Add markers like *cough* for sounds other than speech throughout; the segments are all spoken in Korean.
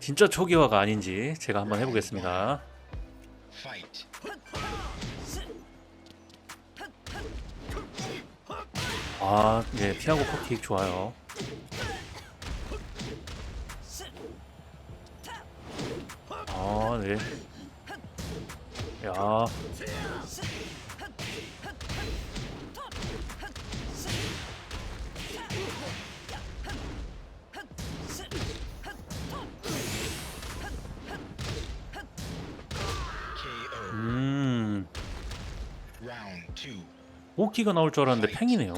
진짜 초기화가 아닌지 제가 한번 해보겠습니다. 아, 네, 피하고 퍼킥 좋아요. 아, 네. 야, 오키가 나올 줄 알았는데 팽이네요.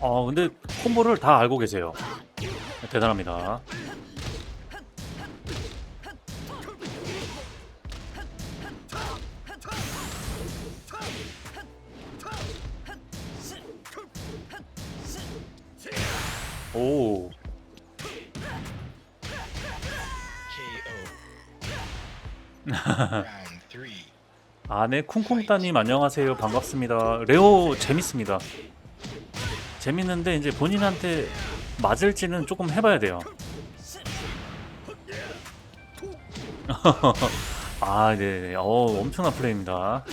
아, 근데 콤보를 다 알고 계세요. 대단합니다. *laughs* 아, 네, 쿵쿵따님 안녕하세요. 반갑습니다. 레오 재밌습니다. 재밌는데 이제 본인한테 맞을지는 조금 해봐야 돼요. *laughs* 아, 네, 어, 엄청난 플레이입니다.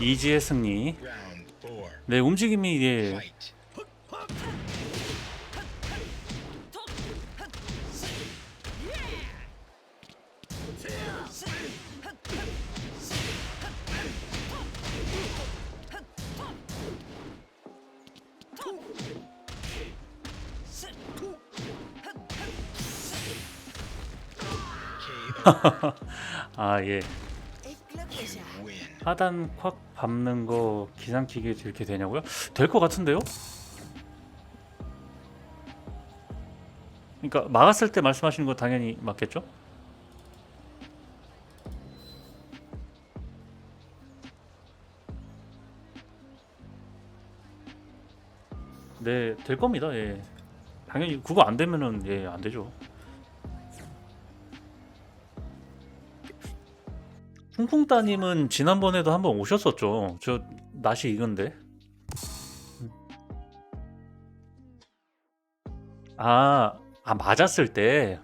이지의 승리. 네, 움직임이 예. 아, 예. 하단 콱 밟는 거 기상키게 이렇게 되냐고요? 될 것 같은데요? 그러니까 막았을 때 말씀하시는 거 당연히 맞겠죠? 네, 될 겁니다. 예. 당연히 그거 안 되면은 예, 안 되죠. 쿵쿵따님은 지난번에도 한번 오셨었죠. 저 낯이 익은데. 아, 아 맞았을 때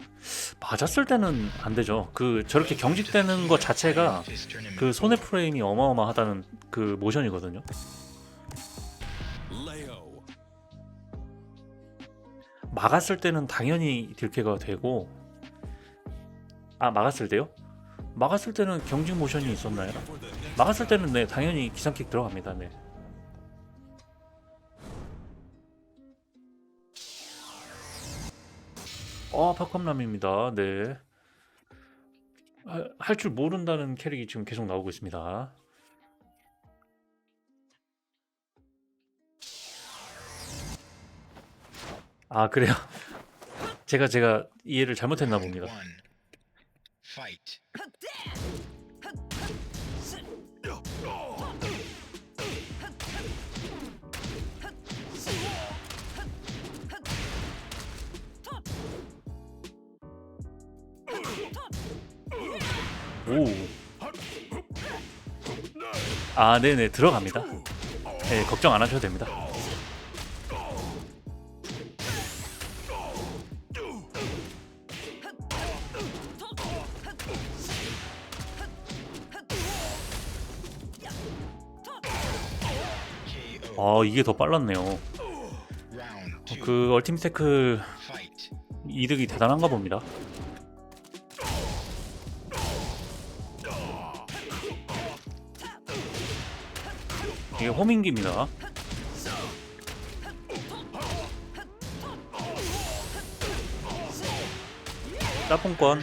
맞았을 때는 안 되죠. 그 저렇게 경직되는 것 자체가. 그 손의 프레임이 어마어마하다는 그 모션이거든요. 막았을 때는 당연히 딜캐가 되고 아 막았을 때요? 막았을 때는 경직 모션이 있었나요? 막았을 때는 네 당연히 기상킥 들어갑니다. 네. 어 팝컴남입니다. 네. 할 줄 모른다는 캐릭이 지금 계속 나오고 있습니다. 아 그래요? *laughs* 제가 제가 이해를 잘못했나 봅니다. Fight. 오. 아, 네네, 들어갑니다. 네, 걱정 안 하셔도 됩니다. 아, 이게 더 빨랐네요. Two. 그 얼티밋 태클. 이득이 대단한가 봅니다. 이게 호밍기입니다. 따봉권.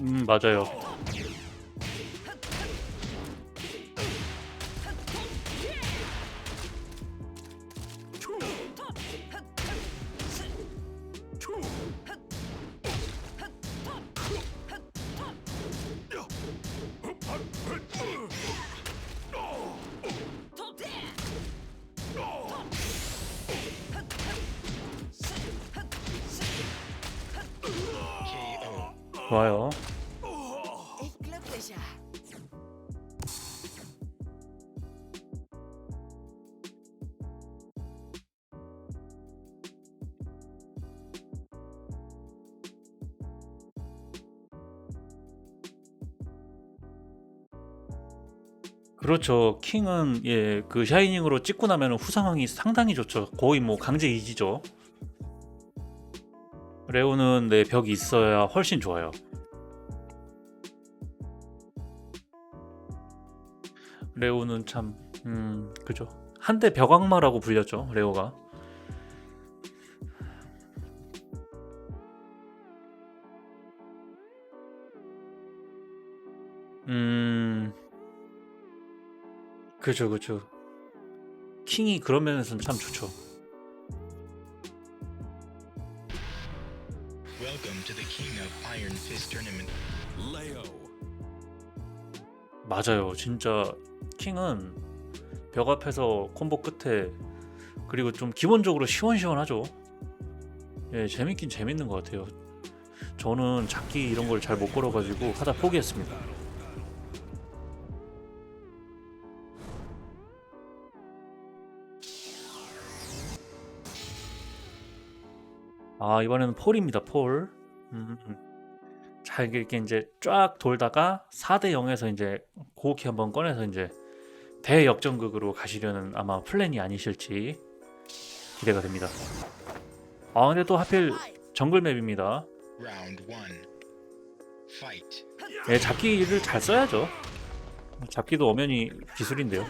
음 맞아요. 좋아요. 그렇죠. 킹은 예, 그 샤이닝으로 찍고 나면 후 상황이 상당히 좋죠. 거의 뭐 강제 이지죠. 레오는 내 벽이 있어야 훨씬 좋아요. 레오는 참, 음, 그죠. 한때 벽악마라고 불렸죠. 레오가. 음, 그죠, 그죠. 킹이 그런 면에서는 참 좋죠. Welcome to the King of Iron Fist Tournament. 맞아요. 진짜 킹은 벽 앞에서 콤보 끝에 그리고 좀 기본적으로 시원시원하죠. 예, 재밌긴 재밌는 것 같아요. 저는 잡기 이런 걸 잘 못 걸어가지고 하다 포기했습니다. 아 이번에는 폴입니다. 폴. 음, 잘 이렇게 이제 쫙 돌다가 4대 0에서 이제 고키 한번 꺼내서 이제 대역전극으로 가시려는 아마 플랜이 아니실지 기대가 됩니다. 아 근데 또 하필 정글 맵입니다. 예, 잡기를 잘 써야죠. 잡기도 엄연히 기술인데요.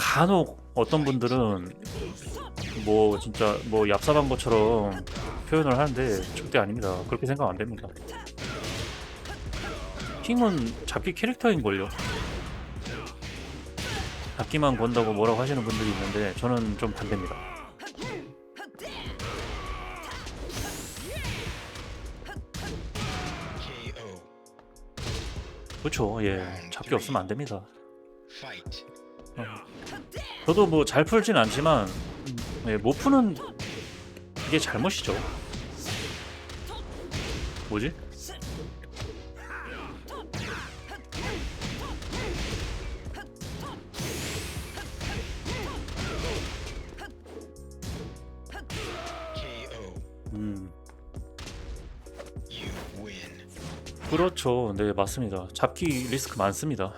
간혹 어떤 분들은 뭐 진짜 뭐 얍삽한 것처럼 표현을 하는데 절대 아닙니다. 그렇게 생각 안 됩니다. 킹은 잡기 캐릭터인걸요. 잡기만 건다고 뭐라고 하시는 분들이 있는데 저는 좀 반대입니다. 그렇죠. 예, 잡기 없으면 안 됩니다. Fight. 저도 뭐 잘 풀진 않지만 예, 못 푸는 이게 잘못이죠. 뭐지? 음. 그렇죠. 네, 맞습니다. 잡기 리스크 많습니다.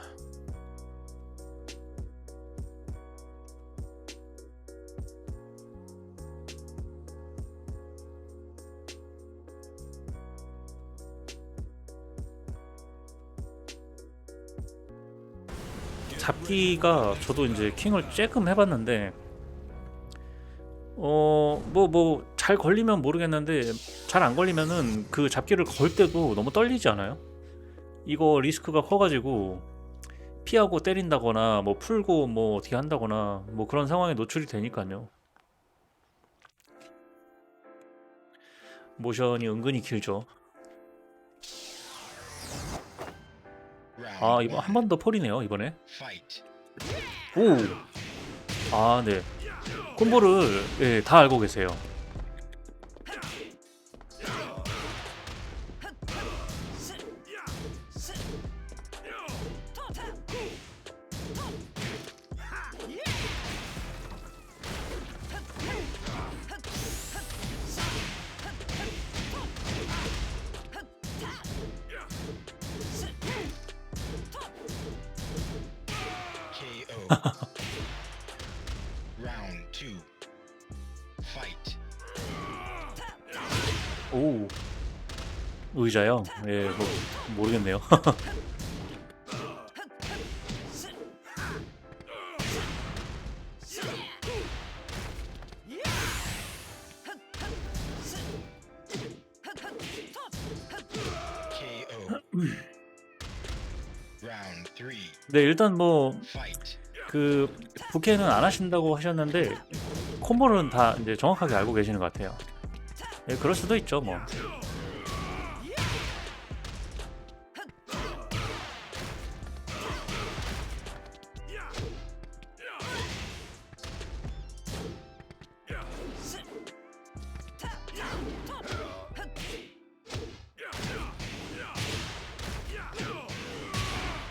잡기가 저도 이제 킹을 쬐끔 해봤는데 어 뭐 뭐 잘 걸리면 모르겠는데 잘 안 걸리면은 그 잡기를 걸 때도 너무 떨리지 않아요? 이거 리스크가 커가지고 피하고 때린다거나 뭐 풀고 뭐 어떻게 한다거나 뭐 그런 상황에 노출이 되니까요. 모션이 은근히 길죠. 아 이번. 한 번 더 폴이네요 이번에. Fight. 오. 아 네. 콤보를 예, 다 알고 계세요. Round two. Fight. 오. 의자요? 예, 뭐 모르겠네요. KO. Round three. 네 일단 뭐 Fight. 그 부캐는 안 하신다고 하셨는데 콤보는 다 이제 정확하게 알고 계시는 것 같아요. 예, 그럴 수도 있죠, 뭐.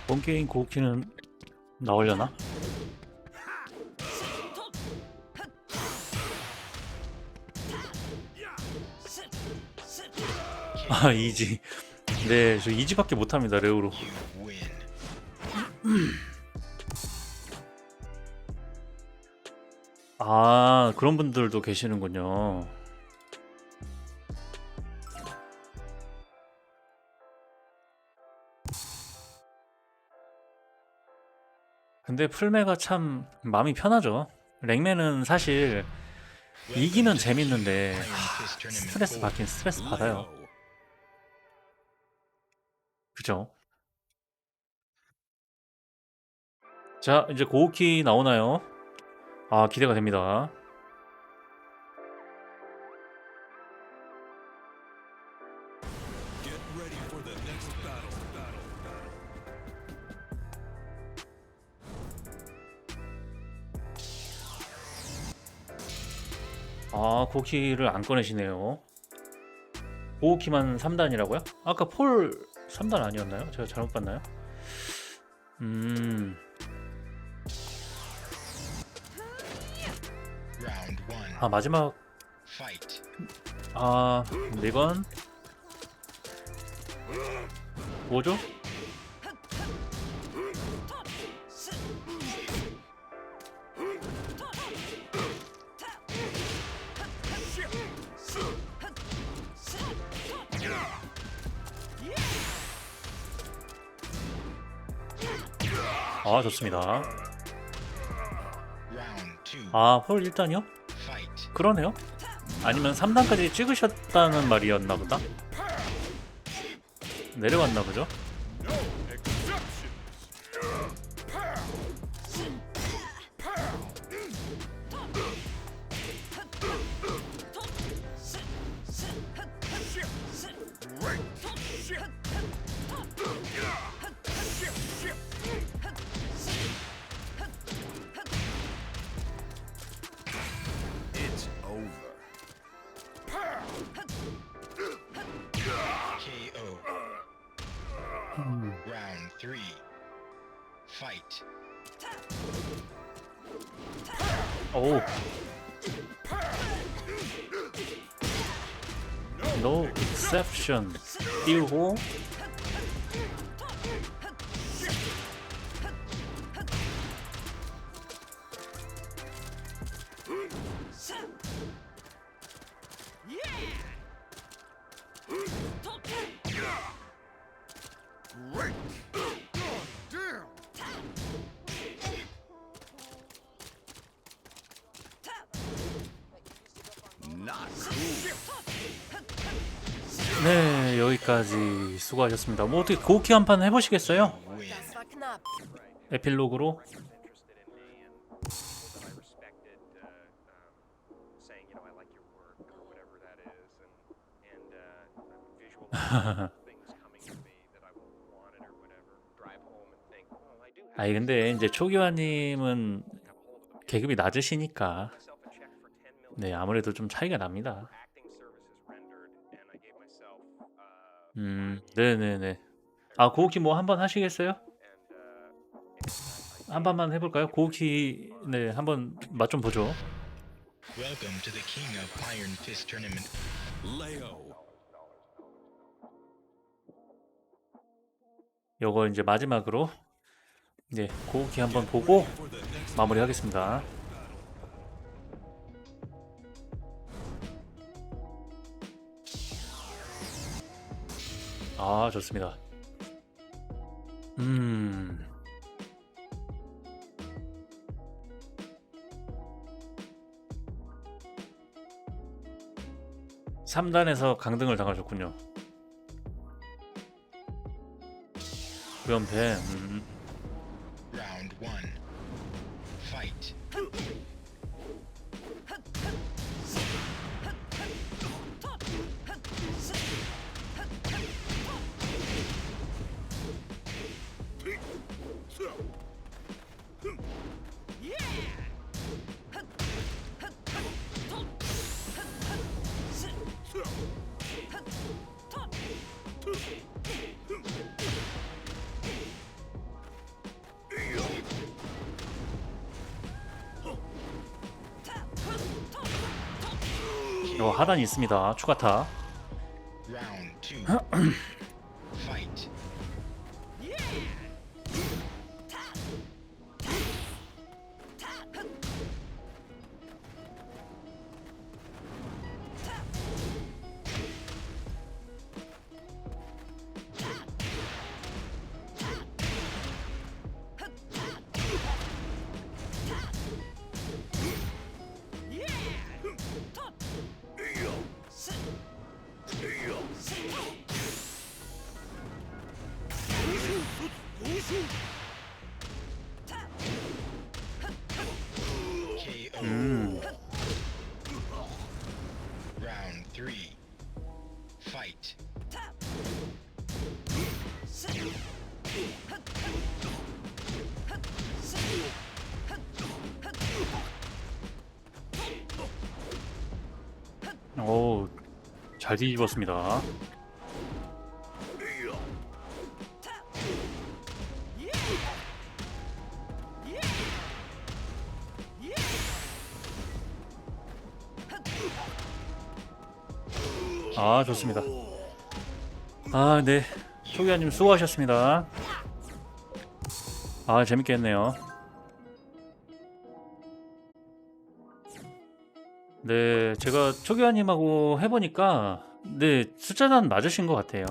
본 게임 고키는 나오려나? 아 이지. 네, 저 이지밖에 못합니다 레오로. 아 그런 분들도 계시는군요. 근데 풀메가 참 마음이 편하죠. 랭맨은 사실 이기면 재밌는데 Tournament 스트레스 4. 받긴 스트레스 받아요. 그죠? 자 이제 고우키 나오나요? 아 기대가 됩니다. 고키를 안 꺼내시네요. 고우키만 3단이라고요? 아까 폴 3단 아니었나요? 제가 잘못 봤나요? 음. 아 마지막. 아 이건 뭐죠? 아 좋습니다. Two. 아폴 1단이요? Fight. 그러네요. 아니면 3단까지 찍으셨다는 말이었나 보다. 내려갔나 보죠. Round three. Fight. 오. No exception. 1 여기까지 수고하셨습니다. 뭐 어떻게 고키 한 판 해보시겠어요? 에필로그로. uh, um, uh, 아니 근데 이제 초기화님은. 계급이 낮으시니까 Myself a check for 10 million. 네 아무래도 좀 차이가 납니다. 음, 네네네. 아 고우키 뭐 한 번 하시겠어요? 한 번만 해볼까요? 고우키 네 한 번 맛 좀 보죠. Welcome to the King of Iron Fist Tournament. Leo. 요거 이제 마지막으로 이제 고우키 한 번 보고 For the next 마무리하겠습니다. 아 좋습니다. 음. 삼단에서 강등을 당하셨군요. 배. 음. one. Fight. 어, 하단이 있습니다. 추가타. *clears throat* 잘 뒤집었습니다. 아, 좋습니다. 아, 네. 초기아님 수고하셨습니다. 아, 재밌게 했네요. 네, 제가 초기아님하고 해보니까 네 숫자는 맞으신 것 같아요.